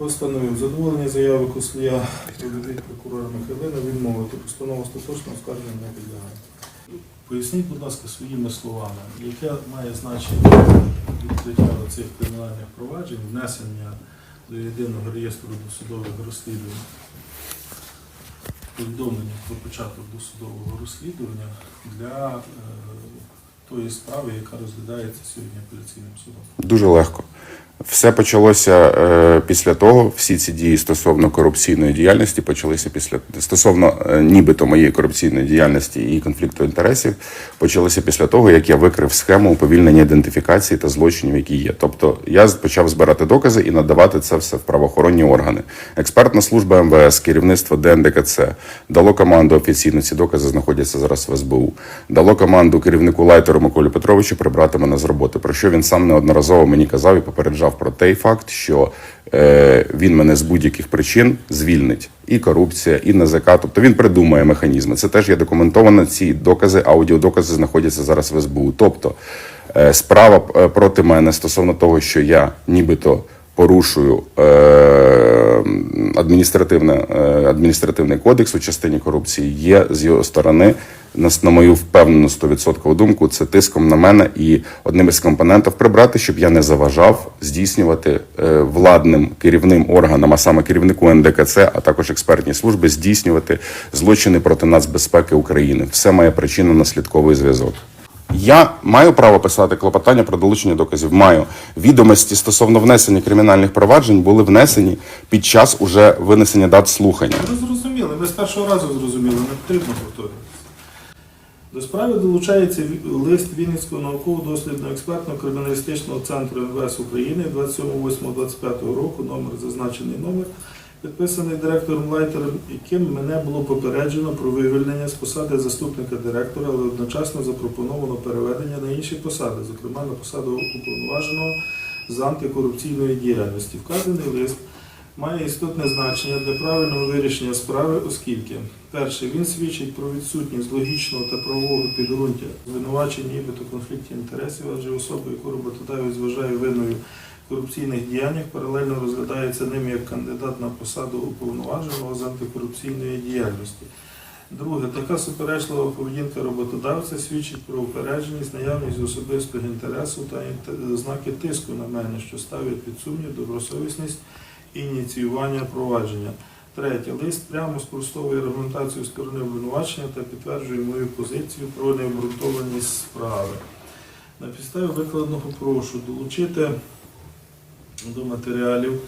Постановив задоволення заяви Кослія від прокурора Михайлина відмовити постанову остаточно оскарження не підлягає. Поясніть, будь ласка, своїми словами, яке має значення відкриття цих кримінальних проваджень, внесення до єдиного реєстру досудових розслідувань, повідомлення про початок досудового розслідування для е, тої справи, яка розглядається сьогодні апеляційним судом. Дуже легко. Все почалося е, після того, всі ці дії стосовно корупційної діяльності почалися після стосовно е, нібито моєї корупційної діяльності і конфлікту інтересів, почалися після того, як я викрив схему уповільнення ідентифікації та злочинів, які є. Тобто я почав збирати докази і надавати це все в правоохоронні органи. Експертна служба МВС, керівництво ДНДКЦ дало команду офіційно. Ці докази знаходяться зараз в СБУ. Дало команду керівнику лайтеру Миколі Петровичу прибрати мене з роботи. Про що він сам неодноразово мені казав і попереджав про той факт, що е, він мене з будь-яких причин звільнить. І корупція, і НЗК. Тобто він придумує механізми. Це теж є документовано. Ці докази, аудіодокази знаходяться зараз в СБУ. Тобто е, справа е, проти мене стосовно того, що я нібито порушую е, адміністративне, е, адміністративний кодекс у частині корупції, є з його сторони, на, мою впевнену 100% думку, це тиском на мене і одним із компонентів прибрати, щоб я не заважав здійснювати е, владним керівним органам, а саме керівнику НДКЦ, а також експертній служби, здійснювати злочини проти нацбезпеки України. Все має причинно-наслідковий зв'язок. Я маю право писати клопотання про долучення доказів. Маю відомості стосовно внесення кримінальних проваджень були внесені під час уже винесення дат слухання. Ви зрозуміли, ви з першого разу зрозуміли, не потрібно повторюватися. До справи долучається лист Вінницького науково-дослідного експертного криміналістичного центру МВС України 27.08.25 року, номер зазначений номер, підписаний директором Лайтером, яким мене було попереджено про вивільнення з посади заступника директора, але одночасно запропоновано переведення на інші посади, зокрема на посаду уповноваженого з антикорупційної діяльності. Вказаний лист має істотне значення для правильного вирішення справи, оскільки перше він свідчить про відсутність логічного та правового підґрунтя звинувачень нібито конфлікті інтересів, адже особа, яку роботодавець вважає винною корупційних діяннях, паралельно розглядається ним як кандидат на посаду уповноваженого з антикорупційної діяльності. Друге, така суперечлива поведінка роботодавця свідчить про упередженість, наявність особистого інтересу та знаки тиску на мене, що ставить під сумнів добросовісність ініціювання провадження. Третє. Лист прямо спростовує аргументацію сторони обвинувачення та підтверджує мою позицію про необґрунтованість справи. На підставі викладеного прошу долучити до матеріалів